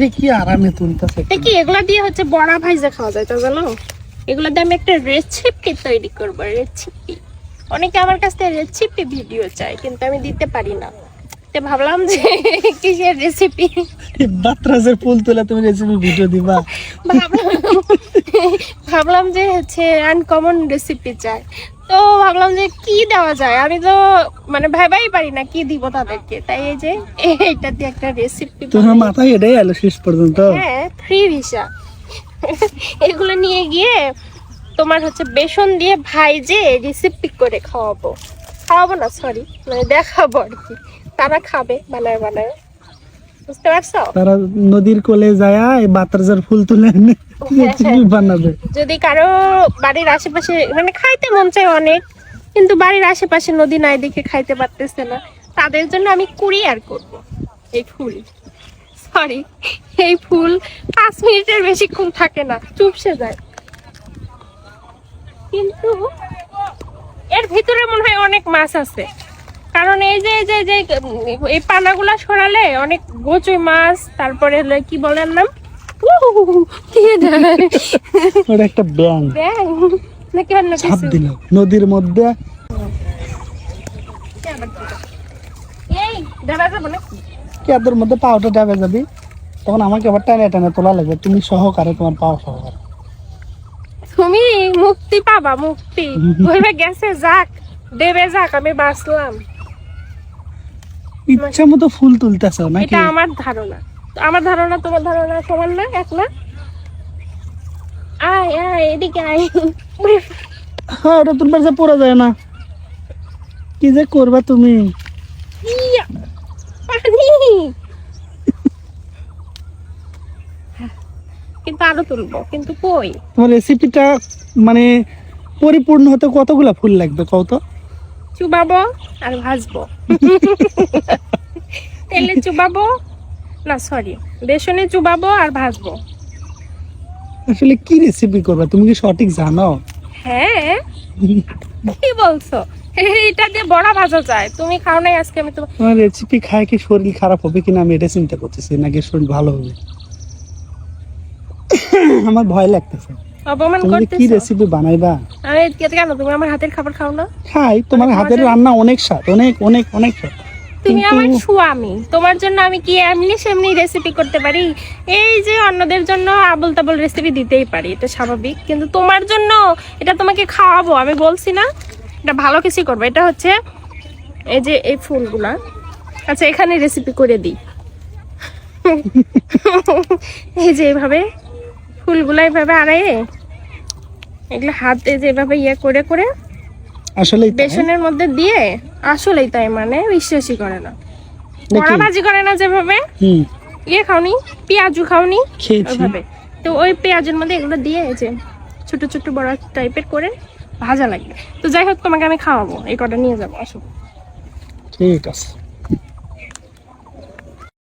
রে কি আরামে তুলতেছে কি এগুলা দিয়ে হচ্ছে বড়া ভাইজা খাওয়া যায় তা জানো? এগুলা দিয়ে আমি একটা রেসিপি তৈরি করব রেসিপি অনেকে আমার কাছ থেকে রেসিপি ভিডিও চায় কিন্তু আমি দিতে পারি না। তো ভাবলাম যে কিসের রেসিপি বাতরাজের ফুল তোলা তুমি রেসিপি ভিডিও দিবা। ভাবলাম ভাবলাম যে হচ্ছে আনকমন রেসিপি চাই। তো ভাবলাম যে কি দেওয়া যায়? আমি তো মানে ভাবাই পারি না কি দিব তাদেরকে। তাই এই যে এইটা দিয়ে একটা রেসিপি তোমার মাথায় এটাই এলো শেষ পর্যন্ত। হ্যাঁ ফ্রি ভিসা এগুলো নিয়ে গিয়ে তোমার হচ্ছে বেসন দিয়ে ভাইজে রেসিপি করে খাওয়াবো। খাওয়াবো না সরি মানে দেখাবো আর কি। তারা খাবে বানায় বানায়। বুঝতে পারছ? তারা নদীর কোলে যায় বাত্রাজের ফুল তুলে এনে বানাবে। যদি কারও বাড়ির আশেপাশে মানে খাইতে মন চায় অনেক কিন্তু বাড়ির আশেপাশে নদী নাই দেখে খাইতে পারতেছে না তাদের জন্য আমি কুরিয়ার করব। এই ফুল। সরি এই ফুল পাঁচ মিনিটের বেশিক্ষণ থাকে না চুপসে যায়। কিন্তু এর ভিতরে মনে হয় অনেক মাছ আছে। কারণ এই যে এই যে যে এই পানাগুলা সরালে অনেক গোচই মাছ তারপরে হলো কি বলেন নাম? ওটা একটা ব্যাং ব্যাং নাকি অন্য কিছু? দিল। নদীর মধ্যে। এই দাদা যাব নাকি কেদের মধ্যে পাওটা ডাবে যাবি? তখন আমাকে আবার টানে টানে তোলা লাগবে তুমি সহকারে তোমার পাও সহকারে। তুমি মুক্তি পাবা মুক্তি। ওইভাবে গেছে যাক দেবে যাক আমি বাঁচলাম। ইচ্ছা মতো ফুল তুলতেছ নাকি? এটা আমার ধারণা। আমার ধারণা তোমার ধারণা সমান না? এক না? আয় আয় এদিকে আয়। হ্যাঁ ওটা যে পড়া যায় না। কি যে করবা তুমি? কিন্তু আরও তুলবো কিন্তু কই? তোমার রেসিপিটা মানে পরিপূর্ণ হতে কতগুলা ফুল লাগবে কত চুবাবো আর ভাজবো। তেলে চুবাবো? না সরি বেসনে চুবাবো আর ভাজবো। আসলে কি রেসিপি করবা? তুমি কি সঠিক জানো? হ্যাঁ কি বলছো? এটা দিয়ে বড়া ভাজা যায়। তুমি খাও নাই আজকে আমি তো তোমার রেসিপি খায় কি শরীর খারাপ হবে কিনা আমি এটা চিন্তা করতেছি নাকি শরীর ভালো হবে? আমার ভয় লাগতেছে। অপমান তুমি কি রেসিপি বানাইবা? আরে কে- কেন তুমি আমার হাতের খাবার খাও না? খাই তোমার হাতের রান্না অনেক স্বাদ অনেক অনেক অনেক স্বাদ। তুমি আমার স্বামী তোমার জন্য আমি কি এমনি সেমনি রেসিপি করতে পারি? এই যে অন্যদের জন্য আবল তাবল রেসিপি দিতেই পারি এটা স্বাভাবিক। কিন্তু তোমার জন্য এটা তোমাকে খাওয়াবো আমি বলছি না। এটা ভালো কিছু করব। এটা হচ্ছে এই যে এই ফুলগুলা। আচ্ছা এখানে রেসিপি করে দিই। এই যে এভাবে ফুলগুলা এভাবে আড়াইয়ে? এগুলো হাতে যেভাবে ইয়ে করে করে আসলে বেসনের মধ্যে দিয়ে? আসলেই তাই মানে বিশ্বাসই করে না। বড়া ভাজি করে না যেভাবে? ইয়ে খাওনি পেঁয়াজু খাওনি ওইভাবে। তো ওই পেঁয়াজের মধ্যে এগুলো দিয়ে যে ছোট ছোট বড় টাইপের করে ভাজা লাগবে। তো যাই হোক তোমাকে আমি খাওয়াবো এই কটা নিয়ে যাব আসো। ঠিক আছে।